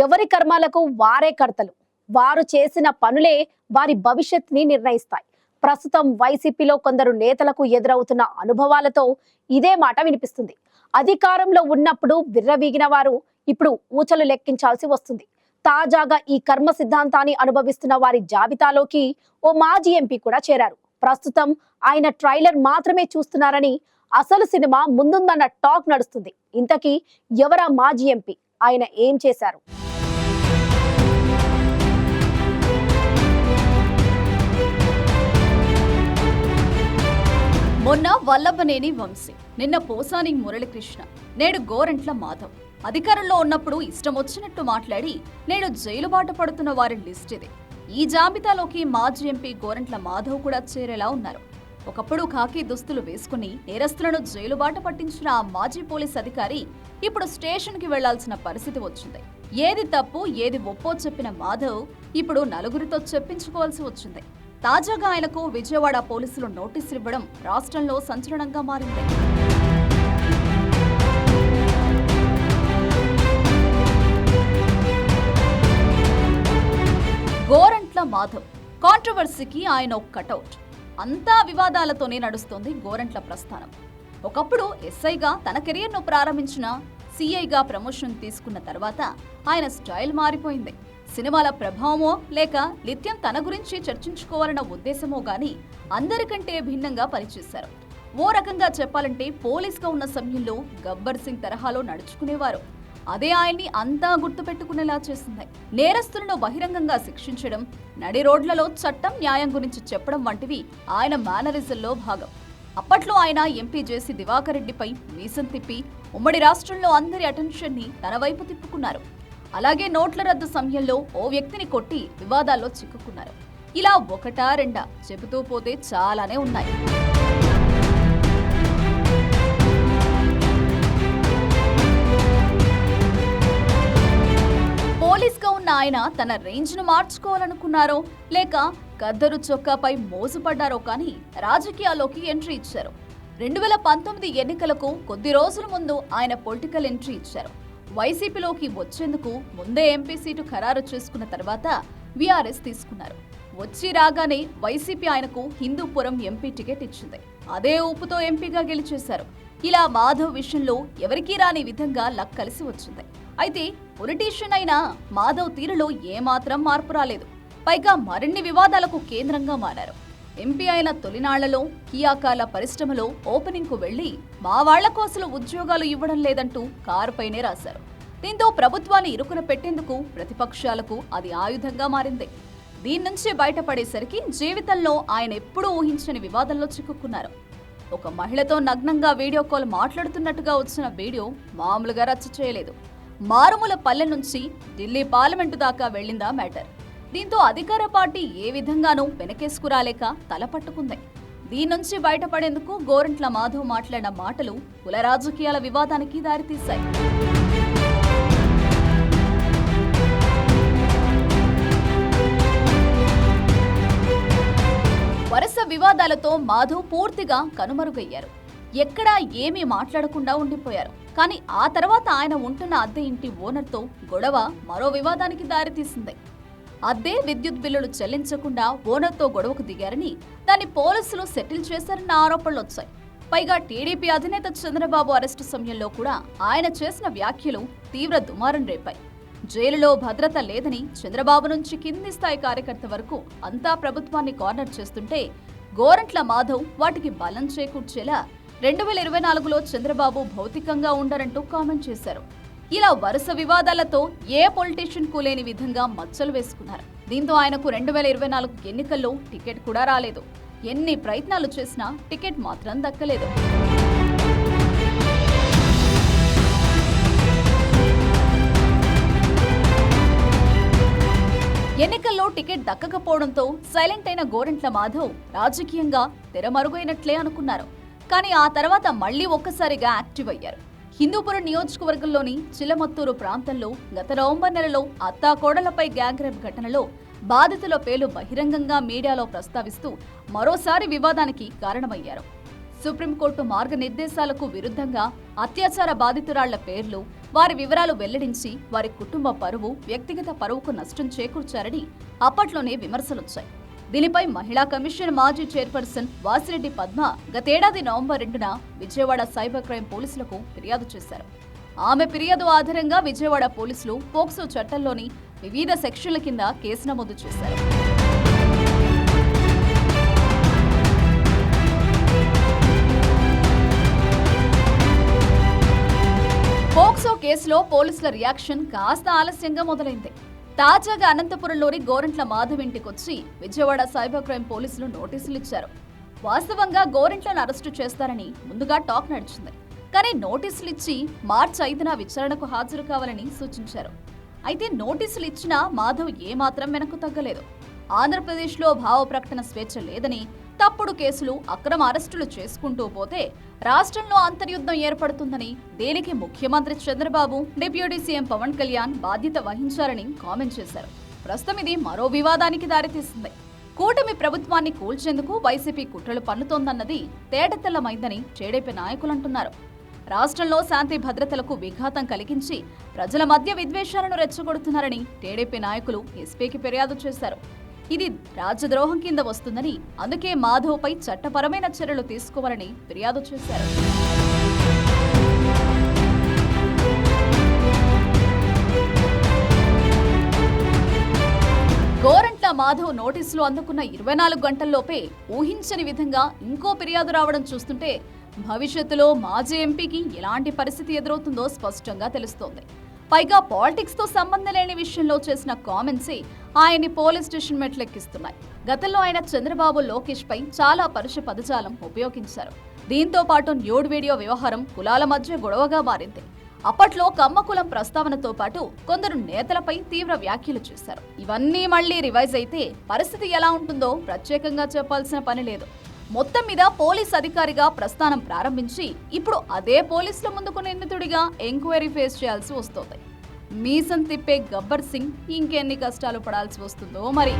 ఎవరి కర్మాలకు వారే కర్తలు. వారు చేసిన పనులే వారి భవిష్యత్తుని నిర్ణయిస్తాయి. ప్రస్తుతం వైసీపీలో కొందరు నేతలకు ఎదురవుతున్న అనుభవాలతో ఇదే మాట వినిపిస్తుంది. అధికారంలో ఉన్నప్పుడు విర్రవీగిన వారు ఇప్పుడు ఊచలు లెక్కించాల్సి వస్తుంది. తాజాగా ఈ కర్మ సిద్ధాంతాన్ని అనుభవిస్తున్న వారి జాబితాలోకి ఓ మాజీ ఎంపీ కూడా చేరారు. ప్రస్తుతం ఆయన ట్రైలర్ మాత్రమే చూస్తున్నారని అసలు సినిమా ముందుందన్న టాక్ నడుస్తుంది. ఇంతకీ ఎవరా మాజీ ఎంపీ? ఆయన ఏం చేశారు? మొన్న వల్లభనేని వంశీ నిన్న పోసాని మురళీకృష్ణ నేడు గోరంట్ల మాధవ్. అధికారంలో ఉన్నప్పుడు ఇష్టం వచ్చినట్టు మాట్లాడి నేడు జైలు బాట పడుతున్న వారి లిస్ట్ ఇది. ఈ జాబితాలోకి మాజీ ఎంపీ గోరంట్ల మాధవ్ కూడా చేరేలా ఉన్నారు. ఒకప్పుడు ఖాకీ దుస్తులు వేసుకుని నేరస్తులను జైలు బాట పట్టించిన ఆ మాజీ పోలీస్ అధికారి ఇప్పుడు స్టేషన్కి వెళ్ళాల్సిన పరిస్థితి వచ్చింది. ఏది తప్పు ఏది ఒప్పో చెప్పిన మాధవ్ ఇప్పుడు నలుగురితో చెప్పించుకోవాల్సి వచ్చింది. తాజాగా ఆయనకు విజయవాడ పోలీసులు నోటీసులు ఇవ్వడం రాష్ట్రంలో సంచలనంగా మారింది. గోరంట్ల మాధవ్. కాంట్రవర్సీకి ఆయన ఒక కటౌట్. అంతా వివాదాలతోనే నడుస్తోంది గోరంట్ల ప్రస్థానం. ఒకప్పుడు ఎస్ఐగా తన కెరియర్ను ప్రారంభించిన సీఐగా ప్రమోషన్ తీసుకున్న తర్వాత ఆయన స్టైల్ మారిపోయింది. సినిమాల ప్రభావమో లేక నిత్యం తన గురించి చర్చించుకోవాలన్న ఉద్దేశమో గాని అందరికంటే భిన్నంగా పనిచేశారు. ఓ రకంగా చెప్పాలంటే పోలీస్గా ఉన్న సమయంలో గబ్బర్ సింగ్ తరహాలో నడుచుకునేవారు. అదే ఆయన్ని అంతా గుర్తుపెట్టుకునేలా చేసింది. నేరస్తులను బహిరంగంగా శిక్షించడం నడి రోడ్లలో చట్టం న్యాయం గురించి చెప్పడం వంటివి ఆయన మేనరిజంలో భాగం. అప్పట్లో ఆయన ఎంపీ జేసీ దివాకర్ రెడ్డిపై మీసం తిప్పి ఉమ్మడి రాష్ట్రంలో అందరి అటెన్షన్ని తన వైపు తిప్పుకున్నారు. అలాగే నోట్ల రద్దు సమయంలో ఓ వ్యక్తిని కొట్టి వివాదాల్లో చిక్కుకున్నారు. ఇలా ఒకటా రెండా చెబుతూ పోతే చాలానే ఉన్నాయి. పోలీస్గా ఉన్న ఆయన తన రేంజ్ను మార్చుకోవాలనుకున్నారో లేక గద్దరు చొక్కాపై మోసుపడ్డారో కానీ రాజకీయాల్లోకి ఎంట్రీ ఇచ్చారు. రెండు వేల పంతొమ్మిది ఎన్నికలకు కొద్ది రోజుల ముందు ఆయన పొలిటికల్ ఎంట్రీ ఇచ్చారు. వైసీపీలోకి వచ్చేందుకు ముందే ఎంపీ సీటు ఖరారు చేసుకున్న తర్వాత వీఆర్ఎస్ తీసుకున్నారు. వచ్చి రాగానే వైసీపీ ఆయనకు హిందూపురం ఎంపీ టికెట్ ఇచ్చింది. అదే ఊపుతో ఎంపీగా గెలిచేశారు. ఇలా మాధవ్ విషయంలో ఎవరికీ రాని విధంగా లక్ కలిసి వచ్చింది. అయితే పొలిటీషియన్ అయిన మాధవ్ తీరులో ఏమాత్రం మార్పు రాలేదు. పైగా మరిన్ని వివాదాలకు కేంద్రంగా మారారు. ఎంపీ అయిన తొలినాళ్ళలో కియాకాల పరిశ్రమలో ఓపెనింగ్కు వెళ్ళి మా వాళ్ళకు అసలు ఉద్యోగాలు ఇవ్వడం లేదంటూ కారుపైనే రాశారు. దీంతో ప్రభుత్వాన్ని ఇరుకున పెట్టేందుకు ప్రతిపక్షాలకు అది ఆయుధంగా మారింది. దీని నుంచి బయటపడేసరికి జీవితంలో ఆయన ఎప్పుడూ ఊహించని వివాదంలో చిక్కుకున్నారు. ఒక మహిళతో నగ్నంగా వీడియో కాల్ మాట్లాడుతున్నట్టుగా వచ్చిన వీడియో మామూలుగా రచ్చ చేయలేదు. మారుమూల పల్లె నుంచి ఢిల్లీ పార్లమెంటు దాకా వెళ్ళిందా మ్యాటర్. దీంతో అధికార పార్టీ ఏ విధంగానూ వెనకేసుకురాలేక తల పట్టుకుంది. దీని నుంచి బయటపడేందుకు గోరంట్ల మాధవ్ మాట్లాడిన మాటలు కుల రాజకీయాల వివాదానికి దారితీశాయి. వరుస వివాదాలతో మాధవ్ పూర్తిగా కనుమరుగయ్యారు. ఎక్కడా ఏమీ మాట్లాడకుండా ఉండిపోయారు. కానీ ఆ తర్వాత ఆయన ఉంటున్న అద్దె ఇంటి ఓనర్తో గొడవ మరో వివాదానికి దారితీసింది. అద్దె విద్యుత్ బిల్లులు చెల్లించకుండా ఓనర్తో గొడవకు దిగారని దాన్ని పోలీసులు సెటిల్ చేశారన్న ఆరోపణలు వచ్చాయి. పైగా టీడీపీ అధినేత చంద్రబాబు అరెస్టు సమయంలో కూడా ఆయన చేసిన వ్యాఖ్యలు తీవ్ర దుమారం రేపాయి. జైలులో భద్రత లేదని చంద్రబాబు నుంచి కింది స్థాయి కార్యకర్త వరకు అంతా ప్రభుత్వాన్ని కార్నర్ చేస్తుంటే గోరంట్ల మాధవ్ వాటికి బలం చేకూర్చేలా రెండు వేల ఇరవై నాలుగులో చంద్రబాబు భౌతికంగా ఉండరంటూ కామెంట్ చేశారు. ఇలా వరుస వివాదాలతో ఏ పొలిటీషియన్కు లేని విధంగా మచ్చలు వేసుకున్నారు. దీంతో ఆయనకు రెండు వేల ఇరవై నాలుగు ఎన్నికల్లో టికెట్ కూడా రాలేదు. ఎన్ని ప్రయత్నాలు చేసినా టికెట్ మాత్రం దక్కలేదు. ఎన్నికల్లో టికెట్ దక్కకపోవడంతో సైలెంట్ అయిన గోరంట్ల మాధవ్ రాజకీయంగా తెరమరుగైనట్లే అనుకున్నారు. కానీ ఆ తర్వాత మళ్ళీ ఒక్కసారిగా యాక్టివ్ అయ్యారు. హిందూపురం నియోజకవర్గంలోని చిలమత్తూరు ప్రాంతంలో గత నవంబర్ నెలలో అత్తాకోడలపై గ్యాంగ్ రేప్ ఘటనలో బాధితుల పేర్లు బహిరంగంగా మీడియాలో ప్రస్తావిస్తూ మరోసారి వివాదానికి కారణమయ్యారు. సుప్రీంకోర్టు మార్గనిర్దేశాలకు విరుద్ధంగా అత్యాచార బాధితురాళ్ళ పేర్లు వారి వివరాలు వెల్లడించి వారి కుటుంబ పరువు వ్యక్తిగత పరువుకు నష్టం చేకూర్చారని అప్పట్లోనే విమర్శలొచ్చాయి. దీనిపై మహిళా కమిషన్ మాజీ చైర్పర్సన్ వాసిరెడ్డి పద్మ గతేడాది నవంబర్ రెండున విజయవాడ సైబర్ క్రైమ్ పోలీసులకు ఫిర్యాదు చేశారు. ఆమె ఫిర్యాదు ఆధారంగా విజయవాడ పోలీసులు పోక్సో చట్టంలోని వివిధ సెక్షన్ల కింద కేసు నమోదు చేశారు. పోక్సో కేసులో పోలీసుల రియాక్షన్ కాస్త ఆలస్యంగా మొదలైంది. తాజాగా అనంతపురంలోని గోరంట్ల మాధవింటికొచ్చి విజయవాడ సైబర్ క్రైమ్ పోలీసులు నోటీసులు ఇచ్చారు. వాస్తవంగా గోరంట్లను అరెస్టు చేస్తారని ముందుగా టాక్ నడిచింది. కానీ నోటీసులు ఇచ్చి మార్చి ఐదున విచారణకు హాజరు కావాలని సూచించారు. అయితే నోటీసులు ఇచ్చినా మాధవ్ ఏమాత్రం వెనక్కు తగ్గలేదు. ఆంధ్రప్రదేశ్లో భావ ప్రకటన స్వేచ్ఛ లేదని తప్పుడు కేసులు అక్రమ అరెస్టులు చేసుకుంటూ పోతే రాష్ట్రంలో అంతర్యుద్ధం ఏర్పడుతుందని దీనికి ముఖ్యమంత్రి చంద్రబాబు డిప్యూటీ సీఎం పవన్ కళ్యాణ్ బాధ్యత వహించారని కామెంట్ చేశారు. ప్రస్తుతం ఇది మరో వివాదానికి దారితీస్తుంది కూటమి ప్రభుత్వాన్ని కూల్చేందుకు వైసీపీ కుట్రలు పన్నుతోందన్నది తేటతెల్లమైందని టీడీపీ నాయకులు అంటున్నారు. రాష్ట్రంలో శాంతి భద్రతలకు విఘాతం కలిగించి ప్రజల మధ్య విద్వేషాలను రెచ్చగొడుతున్నారని టీడీపీ నాయకులు ఎస్పీకి ఫిర్యాదు చేశారు. ఇది రాజద్రోహం కింద వస్తుందని అందుకే మాధవ్పై చట్టపరమైన చర్యలు తీసుకోవాలని ఫిర్యాదు చేశారు. గోరంట్ల మాధవ్ నోటీసులు అందుకున్న ఇరవై నాలుగు గంటల్లోపే ఊహించని విధంగా ఇంకో ఫిర్యాదు రావడం చూస్తుంటే భవిష్యత్తులో మాజీ ఎంపీకి ఎలాంటి పరిస్థితి ఎదురవుతుందో స్పష్టంగా తెలుస్తోంది. పైగా పాలిటిక్స్తో సంబంధం లేని విషయంలో చేసిన కామెంట్సే ఆయన్ని పోలీస్ స్టేషన్ మెట్లెక్కిస్తున్నాయి. గతంలో ఆయన చంద్రబాబు లోకేష్ పై చాలా పరుష పదజాలం ఉపయోగించారు. దీంతో పాటు న్యూడ్ వీడియో వ్యవహారం కులాల మధ్య గొడవగా మారింది. అప్పట్లో కమ్మకులం ప్రస్తావనతో పాటు కొందరు నేతలపై తీవ్ర వ్యాఖ్యలు చేశారు. ఇవన్నీ మళ్ళీ రివైజ్ అయితే పరిస్థితి ఎలా ఉంటుందో ప్రత్యేకంగా చెప్పాల్సిన పని లేదు. మొత్తం మీద పోలీస్ అధికారిగా ప్రస్థానం ప్రారంభించి ఇప్పుడు అదే పోలీసుల ముందుకు నిందితుడిగా ఎంక్వైరీ ఫేస్ చేయాల్సి వస్తోంది. మీసం తిప్పే గబ్బర్ సింగ్ ఇంకెన్ని కష్టాలు పడాల్సి వస్తుందో మరి.